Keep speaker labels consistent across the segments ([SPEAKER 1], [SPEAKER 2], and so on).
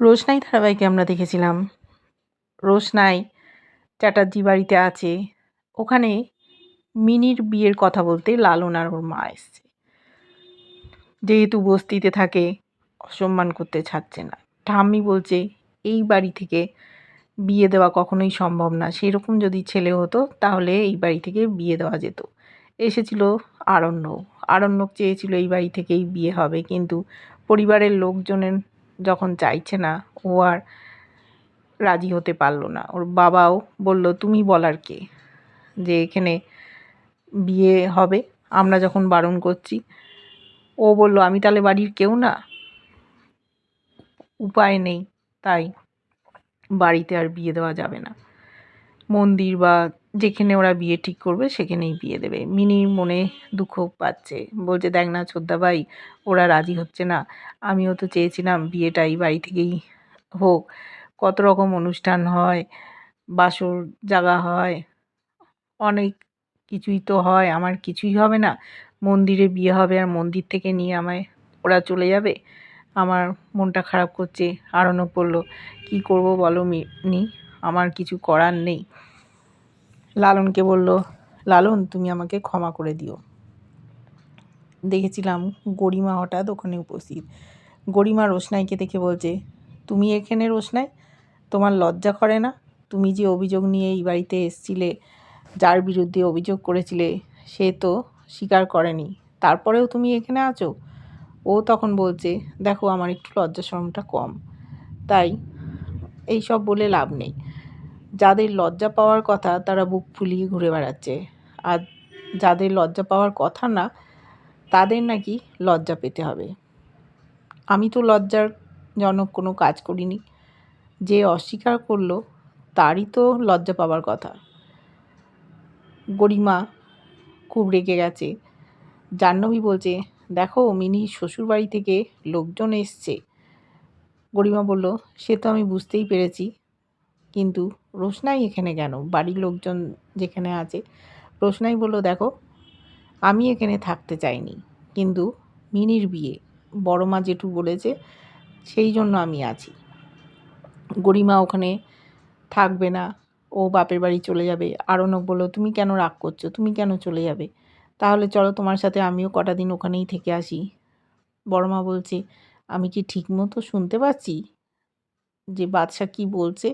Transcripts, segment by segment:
[SPEAKER 1] রোশনাই ধারাবাহিকে আমরা দেখেছিলাম। রোশনাই চ্যাটার্জি বাড়িতে আছে। ওখানে মিনির বিয়ের কথা বলতে লালন আর ওর মা এসছে। যেহেতু বস্তিতে থাকে, অসম্মান করতে ছাড়ছে না। ঠাম্মি বলছে, এই বাড়ি থেকে বিয়ে দেওয়া কখনোই সম্ভব না। সেই রকম যদি ছেলে হতো, তাহলে এই বাড়ি থেকে বিয়ে দেওয়া যেত। এসেছিল আরণ্যক। আরণ্যক চেয়েছিল এই বাড়ি থেকেই বিয়ে হবে। কিন্তু পরিবারের লোকজনের যখন চাইছে না, ও আর রাজি হতে পারল না। ওর বাবাও বলল, তুমি বলার কে? যে এখানে বিয়ে হবে, আমরা যখন বারণ করছি। ও বলল, আমি তাহলে বাড়ির কেউ না। উপায় নেই, তাই বাড়িতে আর বিয়ে দেওয়া যাবে না। মন্দির বা যেখানে ওরা বিয়ে ঠিক করবে, সেখানেই বিয়ে দেবে। মিনির মনে দুঃখ পাচ্ছে। বলছে, দেখ না ভাই, ওরা রাজি হচ্ছে না। আমিও তো চেয়েছিলাম বিয়েটা এই বাড়ি থেকেই হোক। কত রকম অনুষ্ঠান হয়, বাসর জাগা হয়, অনেক কিছুই তো হয়, আমার কিছুই হবে না। মন্দিরে বিয়ে হবে আর মন্দির থেকে নিয়ে আমায় ওরা চলে যাবে। আমার মনটা খারাপ করছে আরণব বলল কী করব বলো নি? আমার কিছু করার নেই। লালনকে বলল, লালন, তুমি আমাকে ক্ষমা করে দিও। দেখেছিলাম গরিমা হঠাৎ ওখানে উপস্থিত। গরিমা রোশনাইকে দেখে বলছে, তুমি এখানে রোশনাই? তোমার লজ্জা করে না? তুমি যে অভিযোগ নিয়ে এই বাড়িতে এসছিলে, যার বিরুদ্ধে অভিযোগ করেছিলে, সে তো স্বীকার করেনি। তারপরেও তুমি এখানে আছো? ও তখন বলছে, দেখো, আমার একটু লজ্জা শরমটা কম। তাই এই সব বলে লাভ নেই। যাদের লজ্জা পাওয়ার কথা তারা বুক ফুলিয়ে ঘুরে বেড়াচ্ছে। আর যাদের লজ্জা পাওয়ার কথা না, তাদের নাকি লজ্জা পেতে হবে। আমি তো লজ্জার জনক কোনো কাজ করিনি। যে অস্বীকার করল, তারই তো লজ্জা পাওয়ার কথা। গরিমা খুব রেগে গেছে। জাহ্নবী বলছে, দেখো মিনি শ্বশুরবাড়ি থেকে লোকজন এসছে। গরিমা বলল, সে তো আমি বুঝতেই পেরেছি। কিন্তু রোশনাই এখানে কেন? বাড়ির লোকজন যেখানে আছে? রোশনাই বলল, দেখো, আমি এখানে থাকতে চাইনি। কিন্তু মিনির বিয়ে, বড় মা জেঠু বলেছে, সেই জন্য আমি আছি। গরিমা ওখানে থাকবে না, ও বাপের বাড়ি চলে যাবে। আরণক বলল, তুমি কেন রাগ করছ? তুমি কেন চলে যাবে? তাহলে চলো তোমার সাথে, আমিও কটা দিন ওখানেই থেকে আসি। বড়মা বলছে আমি কি ঠিকমতো শুনতে পাচ্ছি? যে বাদশাহ কি বলছে?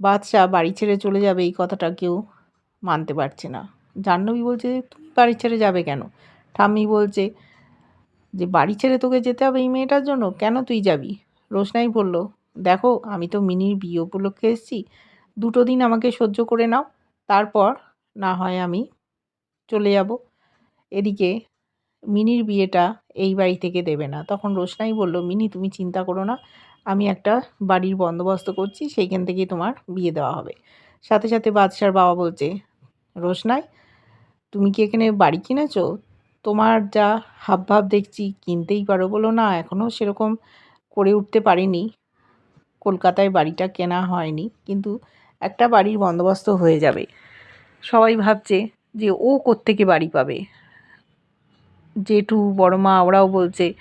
[SPEAKER 1] বাদশাহ বাড়ি ছেড়ে চলে যাবে এই কথাটা কেউ মানতে পারছে না। জাহ্নবী বলছে, তুমি বাড়ি ছেড়ে যাবে কেন? ঠাম্মি বলছে, যে বাড়ি ছেড়ে তোকে যেতে হবে এই মেয়েটার জন্য? কেন তুই যাবি? রোশনাই বলল, দেখো, আমি তো মিনির বিয়ে উপলক্ষে এসেছি। দুটো দিন আমাকে সহ্য করে নাও। তারপর না হয় আমি চলে যাব। এদিকে মিনির বিয়েটা এই বাড়ি থেকে দেবে না। তখন রোশনাই বলল, মিনি, তুমি চিন্তা করো না। আমি একটা বাড়ির বন্দোবস্ত করছি, সেইখান থেকেই তোমার বিয়ে দেওয়া হবে। সাথে সাথে বাদশার বাবা বলছে, রোশনাই, তুমি কি এখানে বাড়ি কিনেছো? তোমার যা হাবভাব দেখছি, কিনতেই পারো বলো না। এখনও সেরকম করে উঠতে পারিনি। কলকাতায় বাড়িটা কেনা হয়নি, কিন্তু একটা বাড়ির বন্দোবস্ত হয়ে যাবে। সবাই ভাবছে যে ও কোত্থেকে বাড়ি পাবে। জেঠু, বড় মা ওরাও বলছে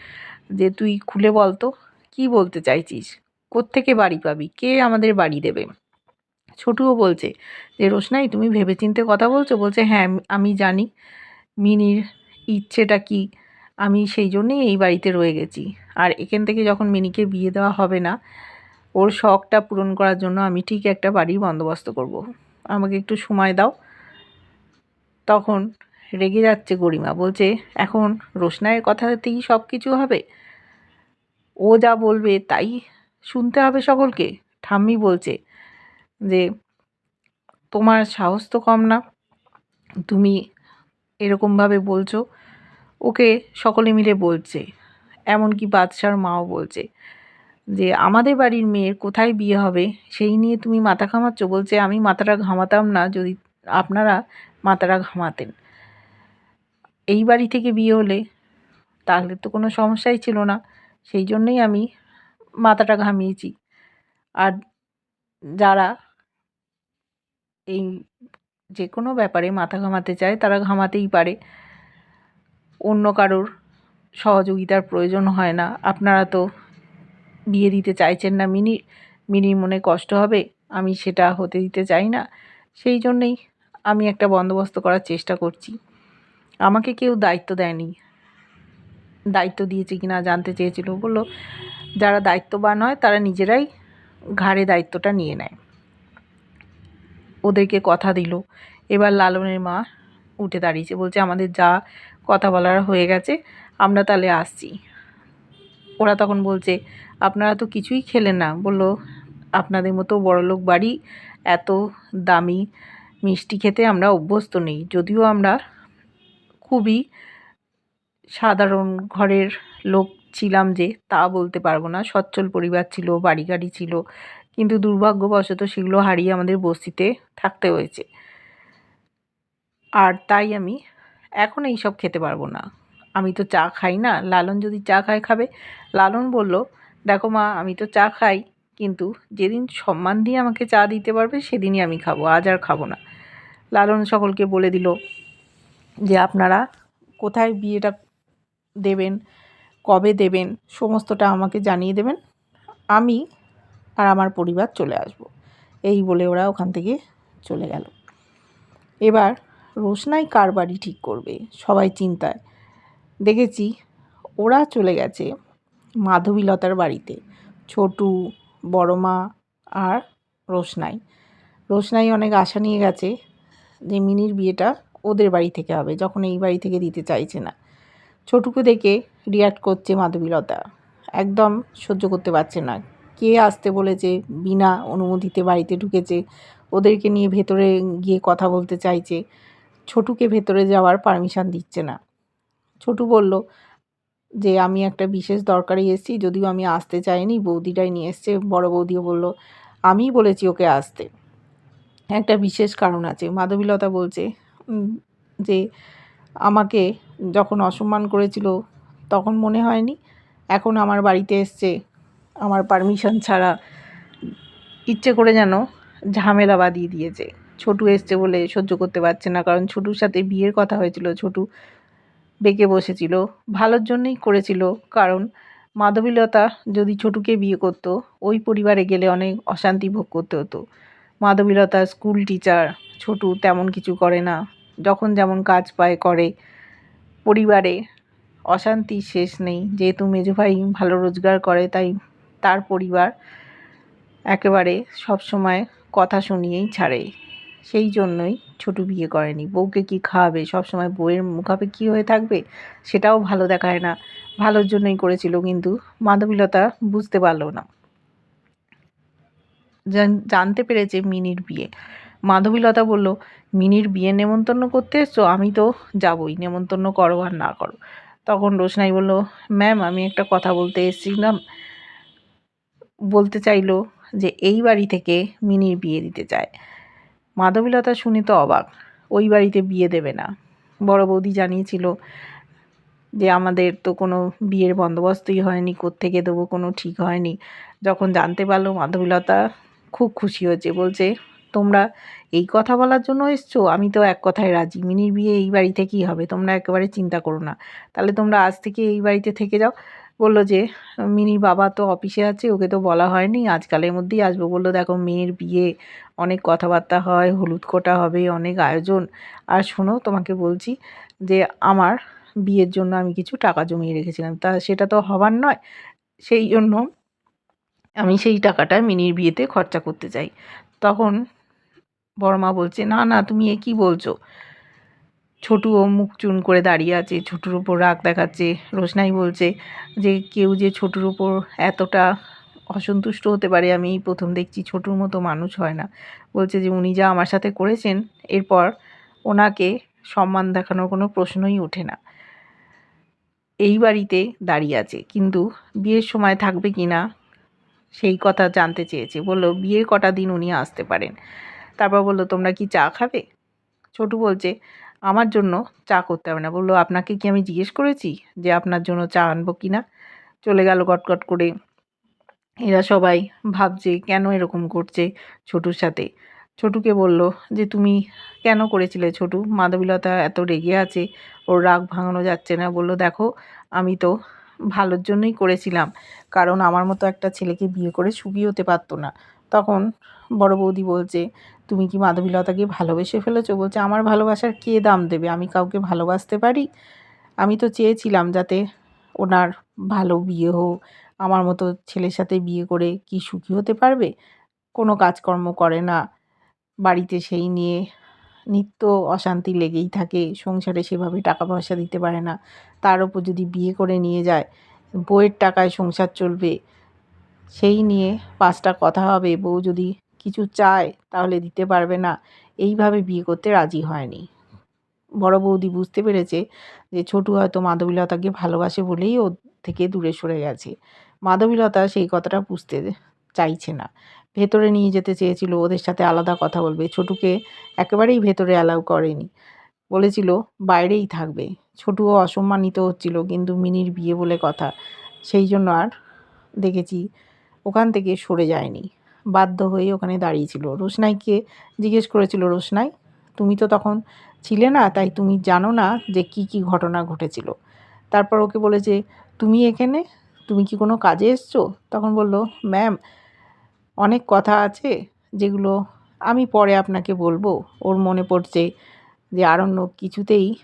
[SPEAKER 1] যে, তুই খুলে বল তো, কী বলতে চাইছিস? কোত্থেকে বাড়ি পাবি? কে আমাদের বাড়ি দেবে? ছোটুও বলছে যে, রোশনাই, তুমি ভেবেচিন্তে কথা বলছো? বলছে হ্যাঁ আমি জানি। মিনির ইচ্ছেটা কি? আমি সেই জন্যেই এই বাড়িতে রয়ে গেছি। আর এখান থেকে যখন মিনিকে বিয়ে দেওয়া হবে না, ওর শখটা পূরণ করার জন্য আমি ঠিক একটা বাড়ির বন্দোবস্ত করব। আমাকে একটু সময় দাও। তখন রেগে যাচ্ছে গরিমা। বলছে, এখন রোশনাইয়ের কথাতেই সব কিছু হবে? ও যা বলবে তাই শুনতে হবে সকলকে। ঠাম্মি বলছে যে, তোমার সাহস তো কম না। তুমি এরকমভাবে বলছো, ওকে সকলে মিলে বলছে। এমনকি বাদশার মাও বলছে যে, আমাদের বাড়ির মেয়ের কোথায় বিয়ে হবে? সেই নিয়ে তুমি মাথা ঘামাচ্ছ। বলছে, আমি মাথাটা ঘামাতাম না যদি আপনারা মাথাটা ঘামাতেন। এই বাড়ি থেকে বিয়ে হলে তাহলে তো কোনো সমস্যাই ছিল না। সেই জন্যই আমি মাথাটা ঘামিয়েছি। আর যারা এই যে কোনো ব্যাপারে মাথা ঘামাতে চায়, তারা ঘামাতেই পারে। অন্য কারোর সহযোগিতার প্রয়োজন হয় না। আপনারা তো বিয়ে দিতে চাইছেন না, মিনি, মিনির মনে কষ্ট হবে, আমি সেটা হতে দিতে চাই না। সেই জন্যেই আমি একটা বন্দোবস্ত করার চেষ্টা করছি। আমাকে কেউ দায়িত্ব দেয়নি। দায়িত্ব দিয়েছে কি না জানতে চেয়েছিল। বলল, যারা দায়িত্ববান হয়, তারা নিজেরাই ঘাড়ে দায়িত্বটা নিয়ে নেয়। ওদেরকে কথা দিল। এবার লালনের মা উঠে দাঁড়িয়েছে। বলছে, আমাদের যা কথা বলার হয়ে গেছে, আমরা তাহলে আসছি। ওরা তখন বলছে, আপনারা তো কিছুই খেলেন না। বলল, আপনাদের মতো বড়লোক বাড়ি এত দামি মিষ্টি খেতে আমরা অভ্যস্ত নেই। যদিও আমরা খুবই সাধারণ ঘরের লোক ছিলাম যে, তা বলতে পারব না। সচ্ছল পরিবার ছিল বাড়ি গাড়ি ছিল। কিন্তু দুর্ভাগ্যবশত সেগুলো হারিয়ে আমাদের বস্তিতে থাকতে হয়েছে। আর তাই আমি এখন এই সব খেতে পারব না। আমি তো চা খাই না। লালন যদি চা খায় খাবে। লালন বলল, দেখো মা, আমি তো চা খাই, কিন্তু যেদিন সম্মান দিয়ে আমাকে চা দিতে পারবে, সেদিনই আমি খাব। আজ আর খাব না। লালন সকলকে বলে দিল যে আপনারা কোথায় বিয়েটা দেবেন, কবে দেবেন, সমস্তটা আমাকে জানিয়ে দেবেন। আমি আর আমার পরিবার চলে আসব। এই বলে ওরা ওখান থেকে চলে গেল। এবার রোশনাই কার বাড়ি ঠিক করবে, সবাই চিন্তায়। দেখেছি ওরা চলে গেছে মাধবীলতার বাড়িতে, ছোটু বড় মা আর রোশনাই। রোশনাই অনেক আশা নিয়ে গেছে যে মিনির বিয়েটা ওদের বাড়ি থেকে হবে, যখন এই বাড়ি থেকে দিতে চাইছে না। ছোটুকে দেখে রিয়াক্ট করছে মাধবীলতা। একদম সহ্য করতে পারছে না। কে আসতে বলেছে, বিনা অনুমতিতে বাড়িতে ঢুকেছে, ওদেরকে নিয়ে ভেতরে গিয়ে কথা বলতে চাইছে। ছোটুকে ভেতরে যাওয়ার পারমিশন দিচ্ছে না। ছোটু বলল, যে আমি একটা বিশেষ দরকারে এসেছি, যদিও আমি আসতে চাইনি, বৌদিটাই নিয়ে এসছে। বড় বৌদিও বলল, আমিই বলেছি ওকে আসতে। একটা বিশেষ কারণ আছে। মাধবীলতা বলছে যে আমাকে যখন অসম্মান করেছিল, তখন মনে হয়নি? এখন আমার বাড়িতে এসছে, আমার পারমিশন ছাড়া। ইচ্ছে করে যেন ঝামেলা বাঁধিয়ে দিয়েছে। ছোটু এসছে বলে সহ্য করতে পারছে না, কারণ ছোটুর সাথে বিয়ের কথা হয়েছিল। ছোটু বেঁকে বসেছিল, ভালোর জন্যই করেছিল, কারণ মাধবীলতা যদি ছোটুকে বিয়ে করতো, ওই পরিবারে গেলে অনেক অশান্তি ভোগ করতে হতো। মাধবীলতা স্কুল টিচার ছোটু তেমন কিছু করে না। যখন যেমন কাজ পায় করে। পরিবারে অশান্তি শেষ নেই। যেহেতু মেজো ভাই ভালো রোজগার করে, তাই তার পরিবার একেবারে সবসময় কথা শুনিয়েই ছাড়ে। সেই জন্যই ছোটু বিয়ে করেনি। বউকে কি খাওয়াবে? সবসময় বউয়ের মুখাপেক্ষি হয়ে থাকবে? সেটাও ভালো দেখায় না। ভালোর জন্যই করেছিল, কিন্তু মাধবীলতা বুঝতে পারল না। জানতে পেরেছে মিনির বিয়ে। মাধবীলতা বলল, মিনির বিয়ে নেমন্তন্ন করতে এসছো, আমি তো যাবই, নেমন্তন্ন করো আর না করো। তখন রোশনাই বলল, ম্যাম, আমি একটা কথা বলতে এসেছিলাম। বলতে চাইলো যে, এই বাড়ি থেকে মিনির বিয়ে দিতে চায়। মাধবীলতা শুনে তো অবাক, ওই বাড়িতে বিয়ে দেবে না। বড় বৌদি জানিয়েছিল যে, আমাদের তো কোনো বিয়ের বন্দোবস্তই হয়নি, কোত্থেকে দেবো, কোনো ঠিক হয়নি। যখন জানতে পারল, মাধবীলতা খুব খুশি হয়েছে, বলছে তোমরা এই কথা বলার জন্য এসছো? আমি তো এক কথায় রাজি। মিনির বিয়ে এই বাড়ি থেকেই হবে। তোমরা একেবারে চিন্তা করো না। তাহলে তোমরা আজ থেকে এই বাড়িতে থেকে যাও। বলল যে, মিনির বাবা তো অফিসে আছে, ওকে তো বলা হয়নি। আজকালের মধ্যেই আসব। বলল, দেখো, মেয়ের বিয়ে, অনেক কথাবার্তা হয়, হলুদ কোটা হবে, অনেক আয়োজন। আর শোনো, তোমাকে বলছি যে, আমার বিয়ের জন্য আমি কিছু টাকা জমিয়ে রেখেছিলাম। তা সেটা তো হবার নয়। সেই জন্য আমি সেই টাকাটা মিনির বিয়েতে খরচা করতে চাই। তখন বড় মা বলছে, না না, তুমি এ কী বলছো? ছোটুও মুখ চুন করে দাঁড়িয়ে আছে, ছোটুর ওপর রাগ দেখাচ্ছে। রোশনাই বলছে যে, কেউ যে ছোটুর ওপর এতটা অসন্তুষ্ট হতে পারে, আমি প্রথম দেখছি ছোটুর মতো মানুষ হয় না। বলছে যে, উনি যা আমার সাথে করেছেন, এরপর ওনাকে সম্মান দেখানোর কোনো প্রশ্নই ওঠে না। এই বাড়িতে দাঁড়িয়ে আছে, কিন্তু বিয়ের সময় থাকবে কি না, সেই কথা জানতে চেয়েছে। বলল, বিয়ের কটা দিন উনি আসতে পারেন? তারপর বলল, তোমরা কি চা খাবে? ছোটু বলছে, আমার জন্য চা করতে হবে না। বলল, আপনাকে কি আমি জিজ্ঞেস করেছি যে আপনার জন্য চা আনব কি না? চলে গেল গটগট করে। এরা সবাই ভাবছে, কেন এরকম করছে ছোটুর সাথে? ছোটুকে বলল, যে তুমি কেন করেছিলে ছোটু? মাধবীলতা এত রেগে আছে, ওর রাগ ভাঙানো যাচ্ছে না। বলল, দেখো, আমি তো ভালোর জন্যই করেছিলাম, কারণ আমার মতো একটা ছেলেকে বিয়ে করে সুখী হতে পারতো না। তখন বড় বৌদি বলছে, তুমি কি মাধবীলতাকে ভালোবেসে ফেলেছো? বলছে, আমার ভালোবাসার কে দাম দেবে? আমি কাউকে ভালোবাসতে পারি? আমি তো চেয়েছিলাম যাতে ওনার ভালো বিয়ে হোক, আমার মতো ছেলের সাথে বিয়ে করে কি সুখী হতে পারবে? কোনো কাজকর্ম করে না, বাড়িতে সেই নিয়ে নিত্য অশান্তি লেগেই থাকে, সংসারে সেভাবে টাকা পয়সা দিতে পারে না। তার ওপর যদি বিয়ে করে নিয়ে যায় বইয়ের টাকায় সংসার চলবে সেই নিয়ে পাঁচটা কথা হবে। বউ যদি কিছু চায় তাহলে দিতে পারবে না। এইভাবে বিয়ে করতে রাজি হয়নি। বড় বৌদি বুঝতে পেরেছে যে ছোটু হয়তো মাধবীলতাকে ভালোবাসে বলেই ওর থেকে দূরে সরে গেছে। মাধবীলতা সেই কথাটা বুঝতে চাইছে না। ভেতরে নিয়ে যেতে চেয়েছিল, ওদের সাথে আলাদা কথা বলবে। ছোটুকে একেবারেই ভেতরে অ্যালাউ করেনি। বলেছিল, বাইরেই থাকবে। ছোটুও অসম্মানিত হচ্ছিল, কিন্তু মিনির বিয়ে বলে কথা। সেই জন্য আর দেখেছি ওখান থেকে সরে যায়নি। বাধ্য হয়ে ওখানে দাঁড়িয়েছিল। রোশনাইকে জিজ্ঞেস করেছিল, রোশনাই, তুমি তো তখন ছিলে না, তাই তুমি জানো না যে কি কি ঘটনা ঘটেছিল? তারপর ওকে বলেছে তুমি এখানে? তুমি কি কোনো কাজে এসছো? তখন বলল, ম্যাম, অনেক কথা আছে যেগুলো আমি পরে আপনাকে বলব। ওর মনে পড়ছে যে আরণ্যক কিছুতেই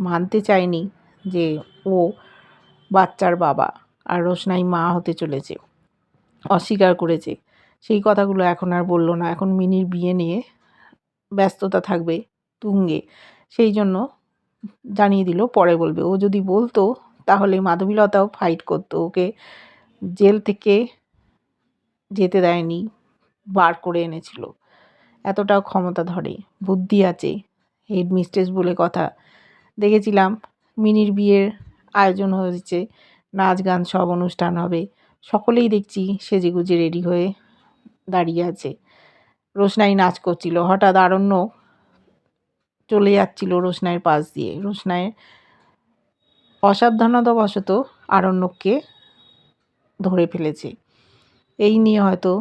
[SPEAKER 1] মানতে চায়নি যে ও বাচ্চার বাবা। আর রোশনাই মা হতে চলেছে। অস্বীকার করেছে। সেই কথাগুলো এখন আর বলল না। এখন মিনির বিয়ে নিয়ে ব্যস্ততা থাকবে তুঙ্গে। সেই জন্য জানিয়ে দিল, পরে বলবে। ও যদি বলতো, তাহলে মাধবীলতাও ফাইট করতো। ওকে জেল থেকে যেতে দেয়নি, বার করে এনেছিল। এতটাও ক্ষমতা ধরে, বুদ্ধি আছে হেড মিস্ট্রেস বলে কথা। দেখেছিলাম, মিনির বিয়ের আয়োজন হয়েছে নাচ গান সব অনুষ্ঠান হবে। সকলেই দেখছি সেজেগুজে রেডি হয়ে দাঁড়িয়ে আছে। রোশনাই নাচ করছিল। হঠাৎ আরণ্য চলে যাচ্ছিল রোশনাইয়ের পাশ দিয়ে। রোশনাইয়ের অসাবধানতাবশত আরণ্যককে ধরে ফেলেছে। এই নিয়ে হয়তো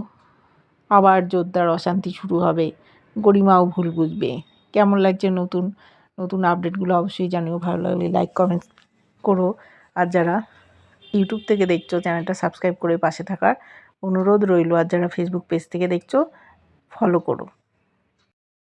[SPEAKER 1] আবার জোরদার অশান্তি শুরু হবে। গরিমাও ভুল বুঝবে। কেমন লাগছে নতুন নতুন আপডেটগুলো অবশ্যই জানিও। ভালো লাগলে লাইক কমেন্ট করো। আর যারা ইউটিউব থেকে দেখছ, চ্যানেলটা সাবস্ক্রাইব করে পাশে থাকার অনুরোধ রইল। আর যারা ফেসবুক পেজ থেকে দেখছ ফলো করো।